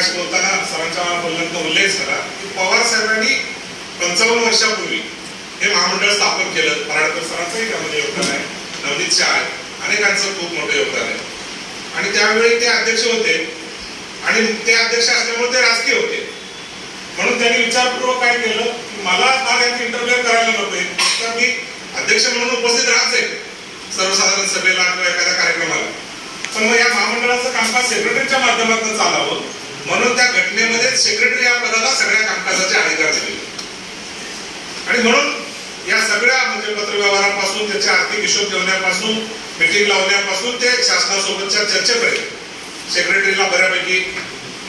मगाशी बोलताना सरांच्या बोलण्याचा उल्लेख झाला की पवार साहेबांनी पंचावन्न वर्षापूर्वी हे महामंडळ स्थापन केलं. पराडकर सरांचंही त्यामध्ये योगदान आहे. नवनीत शाह आहे अनेकांचं खूप मोठं योगदान आहे. आणि त्यावेळी ते अध्यक्ष होते. आणि ते अध्यक्ष असल्यामुळे ते राजकीय होते. म्हणून त्यांनी विचारपूर्वक काय केलं की मला फार यांनी इंटरव्ह्यू करायला नकोय तर मी अध्यक्ष म्हणून उपस्थित राहते सर्वसाधारण सभेला किंवा एखाद्या कार्यक्रमाला. पण मग या महामंडळाचं कामकाज सेक्रेटरीच्या माध्यमातून चालावं म्हणून त्या घटनेमध्ये सेक्रेटरी या पदाला सगळ्या कामकाजाचे अधिकार दिले. आणि म्हणून या सगळ्या म्हणजे पत्रव्यवहारापासून त्याच्या आर्थिक हिशोब ठेवण्यापासून मिटिंग लावण्यापासून ते शासनासोबतच्या चर्चेपर्यंत सेक्रेटरीला बऱ्यापैकी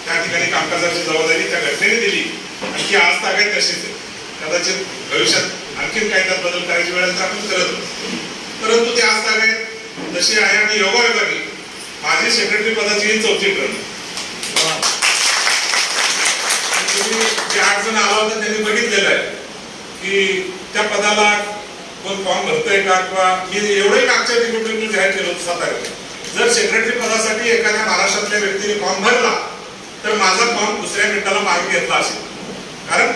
त्या ठिकाणी कामकाजाची जबाबदारी त्या घटनेने दिली. आणि ती आज ताकद तशीच आहे. कदाचित भविष्यात आणखीन कायद्यात बदल करायची वेळ तर आपण करत परंतु ते आज ताकद तशी आहे आणि योगायोगाने माझी सेक्रेटरी पदाची ही चौथी प्रणाली जे आठ जण आला होता त्यांनी बघितलेलं आहे की त्या पदाला कोण फॉर्म भरतोय का किंवा मी एवढंही मागच्या निवडणुकीत जाहीर केलं होतं साताऱ्यात जर सेक्रेटरी पदासाठी एखाद्या महाराष्ट्रातल्या व्यक्तीने फॉर्म भरला तर माझा फॉर्म दुसऱ्या मिनिटाला मागे घेतला असेल. कारण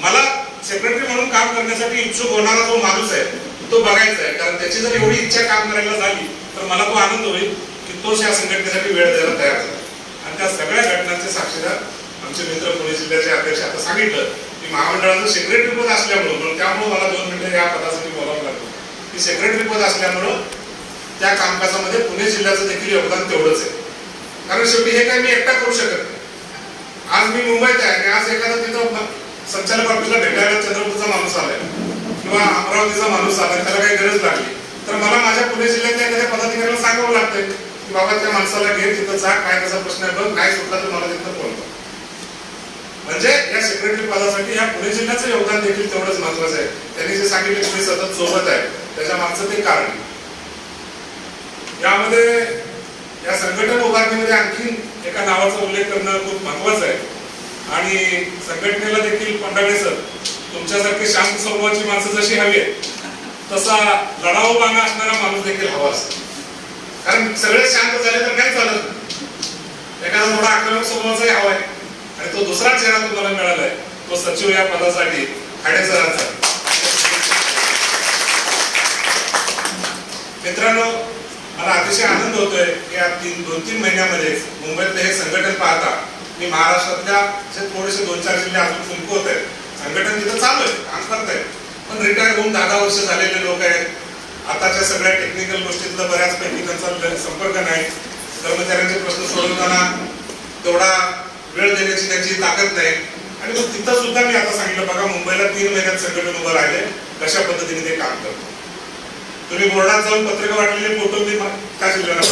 मला सेक्रेटरी म्हणून काम करण्यासाठी इच्छुक होणारा जो माणूस आहे तो बघायचा आहे. कारण त्याची जर एवढी इच्छा काम करायला झाली तर मला तो आनंद होईल की तोच या संघटनेसाठी वेळ द्यायला तयार झाला. आणि त्या सगळ्या घटनांचे साक्षीदार आमचे मित्र पुणे जिल्ह्याचे अध्यक्ष आता सांगितलं की महामंडळाचं सेक्रेटरी पद असल्यामुळं म्हणून त्यामुळे मला दोन मिनिटं या पदासाठी बोलावं लागलं. की सेक्रेटरी पद असल्यामुळं त्या कामकाजामध्ये पुणे जिल्ह्याचं देखील योगदान तेवढंच आहे. कारण शेवटी हे काय मी एकटा करू शकत नाही. आज मी मुंबईत आहे आणि आज एखादा तिथं संचालक ऑफिसला भेटायला चंद्रपूरचा माणूस आलाय किंवा अमरावतीचा माणूस आलाय त्याला काही गरज लागली तर मला माझ्या पुणे जिल्ह्यातल्या एखाद्या पदाधिकाऱ्याला सांगावं लागतंय की बाबा त्या माणसाला घे तिथं जा काय त्याचा प्रश्न आहे बघ काय सुटला तर मला तिथं बोलतो म्हणजे या सेक्रेटरी पदासाठी या पुणे जिल्ह्याचं योगदान देखील तेवढंच महत्वाचं आहे. त्यांनी जे सांगितले पुणे सतत सोबत आहे. त्याच्या मागचं ते कारण. यामध्ये या संघटन उभारणीमध्ये आणखीन एका नावाचा उल्लेख करणं खूप महत्वाचं आहे. आणि संघटनेला देखील पंडाळे सर तुमच्यासारखे शांत स्वभावाची माणसं जशी हवी आहेत तसा लढाऊ बांगा असणारा माणूस देखील हवा असतो. कारण सगळे शांत झाले तर काही चालत एखादा थोडा आक्रमक स्वभावाचाही हवा आहे. आणि तो दुसरा चेहरा तुम्हाला मिळालाय. तो सचिव या पदासाठी खाडे सरांचा मित्रांनो मला अतिशय आनंद होतोय की या तीन दोन तीन महिन्यामध्ये मुंबईतले हे संघटन पाहता मी महाराष्ट्रातल्या जे थोडेसे दोन चार जिल्हे अजून फुंकवत आहेत. संघटन तिथं चालू आहे काम करत आहे पण रिटायर होऊन दहा दहा वर्ष झालेले लोक आहेत. आताच्या सगळ्या टेक्निकल गोष्टीतलं बऱ्याचपैकी त्यांचा संपर्क नाही. कर्मचाऱ्यांचे प्रश्न सोडवताना तेवढा वेळ देण्याची त्यांची ताकद नाही. आणि मग तिथं सुद्धा मी आता सांगितलं बघा मुंबईला तीन महिन्यात संघटन उभं राहिले. कशा पद्धतीने ते काम करतो तुम्ही बोर्डात जाऊन पत्रक वाटलेले फोटो मी त्या जिल्ह्याला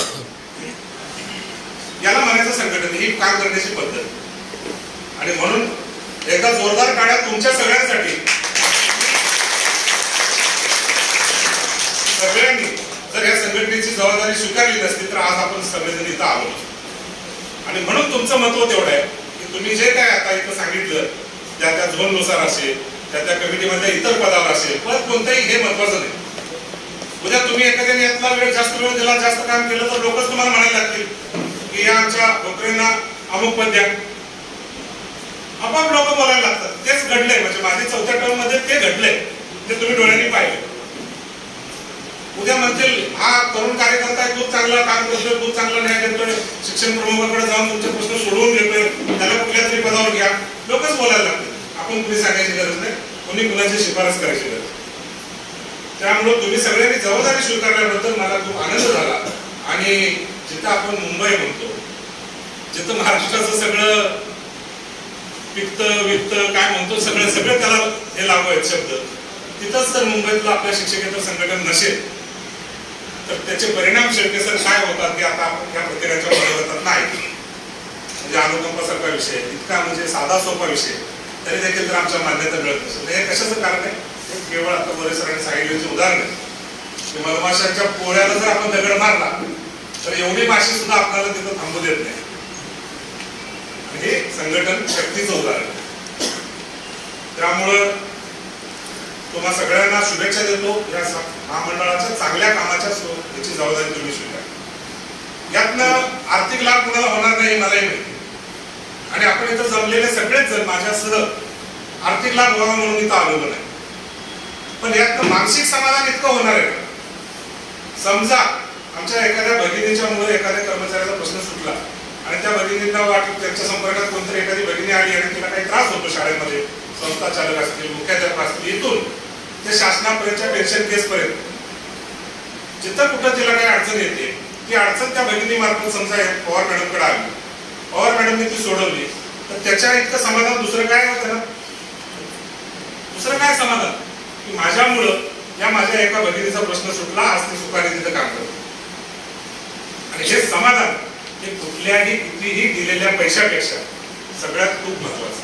याला म्हणायचं संघटन ही काम करण्याची पद्धत. आणि म्हणून एकदा जोरदार काळात तुमच्या सगळ्यांसाठी. सगळ्यांनी जर या संघटनेची जबाबदारी स्वीकारली नसती तर आज आपण सगळेजण इथं आणि म्हणून तुमचं महत्त्व हो तेवढं आहे. की तुम्ही जे काय आता इथं सांगितलं त्या त्या झोननुसार असेल त्या त्या कमिटीमधल्या इतर पदावर असेल पण कोणतंही हे महत्वाचं नाही. उद्या तुम्ही एखाद्याने यातला वेळ जास्त वेळ दिला जास्त काम केलं तर लोकच तुम्हाला म्हणायला लागतील की या आमच्या नोकरींना अमुक पद द्या. आपोआप लोक बोलायला लागतात. तेच घडलंय. म्हणजे माझे चौथ्या टर्ममध्ये ते घडलंय. ते तुम्ही डोळ्यांनी पाहिले. उद्या म्हणतील हा तरुण कार्यकर्ता खूप चांगला काम करतोय खूप चांगला न्याय शिक्षण प्रमुखाकडे जाऊन तुमचे प्रश्न सोडवून घेतोय त्याला कुठल्या तरी पदावर घ्या. लोकच बोलायला लागते आपण कुणी सांगायची गरज नाही. कोणी कुणाची शिफारस करायची गरज त्यामुळे तुम्ही सगळ्यांनी जबाबदारी स्वीकारल्याबद्दल मला खूप आनंद झाला. आणि जिथं आपण मुंबई म्हणतो जिथं महाराष्ट्राचं सगळं पित्त वित्त काय म्हणतो सगळं सगळं त्याला हे लागू आहेत शब्द तिथंच तर मुंबईतलं आपल्या शिक्षकेतर संघटन नसेल. तर त्याचे परिणाम शेवटेसर काय होतात ते आता आपण या प्रत्येकाच्या मनोगतात नाही. म्हणजे अनुकंपासारखा विषय इतका म्हणजे साधा सोपा विषय. तरी देखील तर आमच्या मान्यता मिळत नसेल. हे कशाचं कारण आहे? हे केवळ आता बरेच सरांनी सांगितल्याचे उदाहरण आहे. की मधमाशांच्या पोळ्याला जर आपण दगड मारला तर एवढी माशी सुद्धा आपल्याला तिथं थांबू देत नाही. हे संघटन शक्तीचं उदाहरण आहे. त्यामुळं तुम्हा सगळ्यांना शुभेच्छा देतो. या महामंडळाच्या चांगल्या कामाच्या याची जबाबदारी तुम्ही स्वीकार. यातनं आर्थिक लाभ कुणाला होणार नाही मलाही माहिती आणि आपण इथं जमलेले सगळेच जण माझ्यासह आर्थिक लाभ व्हावा म्हणून इथं आलेलो नाही. पण यात मानसिक समाधान इतकं होणार आहे समजा आमच्या एखाद्या भगिनीच्या मुळे एखाद्या कर्मचाऱ्याचा प्रश्न सुटला आणि त्या भगिनींना वाटत त्यांच्या संपर्कात कोणतरी एखादी भगिनी आली आणि तिला काही त्रास होतो शाळेमध्ये संस्था चालक असतील मुख्याध्यापक असतील इथून ते शासनापर्यंतच्या पेन्शन केस पर्यंत जिथं कुठं तिला काही अडचण येते ती अडचण त्या भगिनी मार्फत समजा या पवार मॅडमकडे आली. पवार मॅडमने ती सोडवली. तर त्याच्या इतकं समाधान दुसरं काय होतं ना? दुसरं काय समाधान? की माझ्यामुळं या माझ्या एका भगिनीचा प्रश्न सुटला आज ती सुखाने तिथं काम करत. आणि हे समाधान हे कुठल्याही कितीही दिलेल्या पैशापेक्षा सगळ्यात खूप महत्वाचं.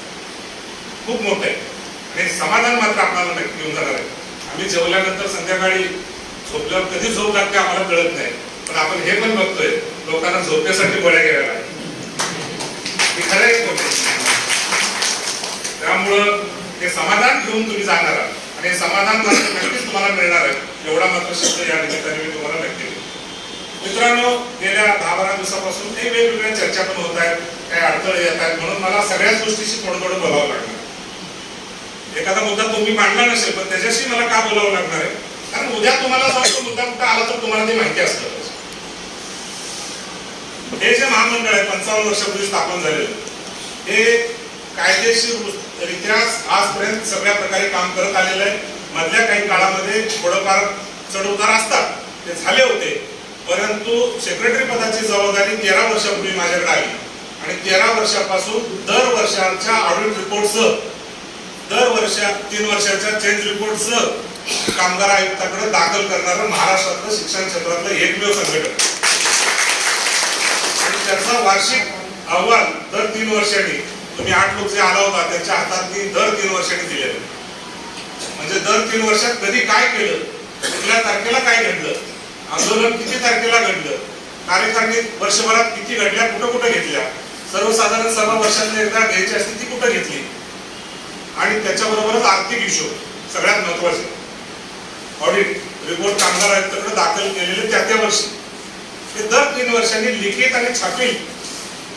खूप मोठं आहे. आणि समाधान मात्र आपल्याला नक्की घेऊन जाणार आहे. आम्ही जेवल्यानंतर संध्याकाळी झोपल्यावर कधी झोप लागते आम्हाला कळत नाही. पण आपण हे पण बघतोय लोकांना झोपेसाठी गोळ्या घ्याव्या लागतात हे खरं आहे खोटं त्यामुळं ते समाधान घेऊन तुम्ही जाणार आहात. आणि हे समाधान मात्र नक्कीच तुम्हाला मिळणार आहे. एवढा मात्र शब्द या निमित्ताने मी तुम्हाला नक्की मित्रांनो गेल्या दहा बारा दिवसापासून काही वेगवेगळ्या चर्चा पण होत आहेत काही अडथळे येत आहेत. म्हणून मला सगळ्याच गोष्टीशी थोडं थोडं बोलावं एखादा मुद्दा तुम्ही मांडला नसेल पण त्याच्याशी मला का बोलावं लागणार आहे? कारण उद्या तुम्हाला जर तो मुद्दा कुठं आला तर तुम्हाला ते माहिती असलं हे जे महामंडळ आहे पंचावन्न वर्षापूर्वी स्थापन झालेलं हे कायदेशीर रित्या आजपर्यंत सगळ्या प्रकारे काम करत आलेलं आहे. मधल्या काही काळामध्ये थोडंफार चढउतार असतात ते झाले होते. परंतु सेक्रेटरी पदाची जबाबदारी तेरा वर्षापूर्वी माझ्याकडे आली. आणि तेरा वर्षापासून दर वर्षाच्या ऑडिट रिपोर्टसह दर वर्षा तीन वर्षाच्या चेंज रिपोर्टसह कामगार आयुक्ताकडे दाखल करणारं महाराष्ट्रातलं शिक्षण क्षेत्रातलं एकमेव संघटन. आणि त्याचा वार्षिक अहवाल दर तीन वर्षांनी तुम्ही आठ लोक जे आला होता त्यांच्या हातात मी दर तीन वर्षांनी दिलेलं म्हणजे दर तीन वर्षात कधी काय केलं कुठल्या तारखेला काय घडलं आंदोलन किती तारखेला घडलं कार्यकारणी वर्षभरात किती घडल्या कुठं कुठं घेतल्या सर्वसाधारण सभा वर्षातून एकदा घ्यायची असते ती कुठं घेतली? आणि त्याच्याबरोबरच आर्थिक हिशोब सगळ्यात महत्त्वाचे. ऑडिट रिपोर्ट कामगार आयुक्ताकडे दाखल केलेले त्या त्या वर्षी. ते दर तीन वर्षांनी लिखित आणि छापील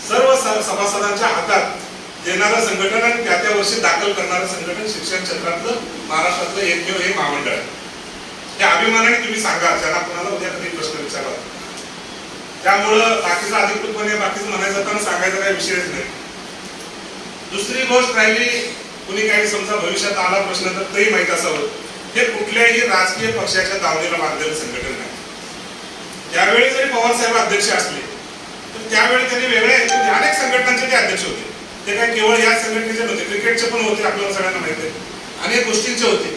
सर्व स- सभासदांच्या हातात देणारं संघटन आणि त्या त्या वर्षी दाखल करणारं संघटन शिक्षण क्षेत्रातलं महाराष्ट्रातलं एकमेव हे महामंडळ. आहे अभिमानाने तुम्ही सांगा ज्यांना कोणाला उद्या कधी प्रश्न विचारला. त्यामुळं बाकीचं अधिकृतपणे बाकीचं म्हणायचं पण सांगायचा काही विषयच नाही. दुसरी गोष्ट राहिली कुणी काही समजा भविष्यात आला प्रश्न तर तेही माहीत असावं. हे कुठल्याही राजकीय पक्षाच्या दावणीला बांधलेलं संघटन नाही. त्यावेळी जरी पवार साहेब अध्यक्ष असले तर त्यावेळी त्यांनी वेगळ्या हेतूने म्हणजे अनेक संघटनांचे ते अध्यक्ष होते. ते काय केवळ या संघटनेचे नव्हते क्रिकेटचे पण होते आपल्याला सगळ्यांना माहिती आहे. अनेक गोष्टींचे होते.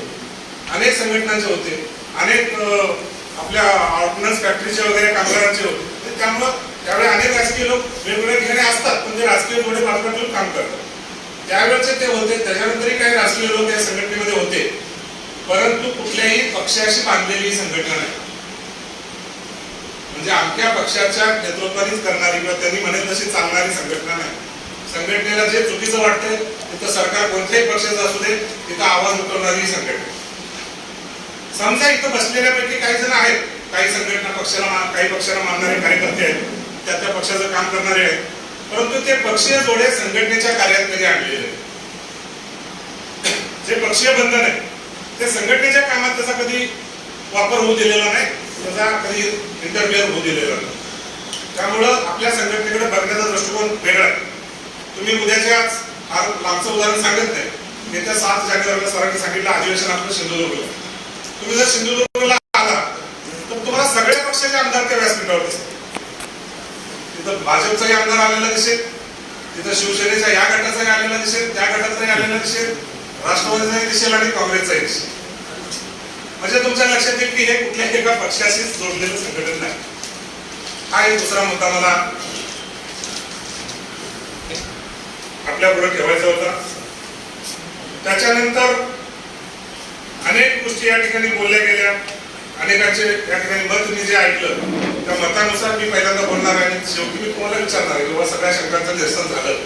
अनेक संघटनांचे होते. अनेक आपल्या ऑर्डनन्स फॅक्टरीचे वगैरे कामगारांचे होते. तर त्यामुळं त्यावेळी अनेक राजकीय लोक वेगवेगळ्या ठिकाणी असतात पण ते राजकीय थोडे बाजूला काम करतात. त्यावेळेचे ते होते त्याच्यानंतरही काही राजकीय लोक या संघटनेमध्ये होते. परंतु कुठल्याही पक्षाशी बांधलेली ही संघटना नाही. म्हणजे आमच्या पक्षाच्या नेतृत्वानेच करणारी किंवा त्यांनी म्हणेल तशी चालणारी संघटना नाही. संघटनेला जे चुकीचं वाटतंय तिथं सरकार कोणत्याही पक्षाचं असू दे तिथं आवाज उठवणारी संघटना. समजा इथं बसलेल्यापैकी काही जण आहेत. काही संघटना पक्षाला काही पक्षाला मानणारे कार्यकर्ते आहेत. त्या त्या पक्षाचं काम करणारे आहेत. परंतु ते पक्षीय जोडे संघटनेच्या कार्यात कधी आणलेले जे पक्षीय बंधन आहे ते संघटनेच्या कामात त्याचा कधी वापर होऊ दिलेला नाही त्याचा कधी इंटरफिअर होऊ दिलेला नाही. त्यामुळं आपल्या संघटनेकडे बघण्याचा दृष्टिकोन वेगळा आहे. तुम्ही उद्याच्या आज फार लांबचं उदाहरण सांगत नाही. येत्या सात जानेवारीला सरांनी सांगितलं अधिवेशन आपलं सिंधुदुर्गला. तुम्ही जर सिंधुदुर्गला आला तर तुम्हाला सगळ्या पक्षाचे आमदार त्या व्यासपीठावर दिसतात तिथं भाजपचाही आमदार आलेला दिसेल. तिथं शिवसेनेचा या गटाचाही आलेला दिसेल त्या गटाचाही आलेला दिसेल. राष्ट्रवादीचाही दिसेल आणि काँग्रेसचाही दिसेल. म्हणजे तुमच्या लक्षात येईल की हे कुठल्याही एका पक्षाशीच जोडलेलं संघटन नाही. हा एक दुसरा मुद्दा मला आपल्या पुढे ठेवायचा होता. त्याच्यानंतर अनेक गोष्टी या ठिकाणी बोलल्या गेल्या. अनेकांचे या ठिकाणी मत मी जे ऐकलं त्या मतानुसार मी पहिल्यांदा बोलणार आहे आणि शेवटी मी तुम्हाला विचारणार आहे किंवा सगळ्या शंकांचं निरसन झालं.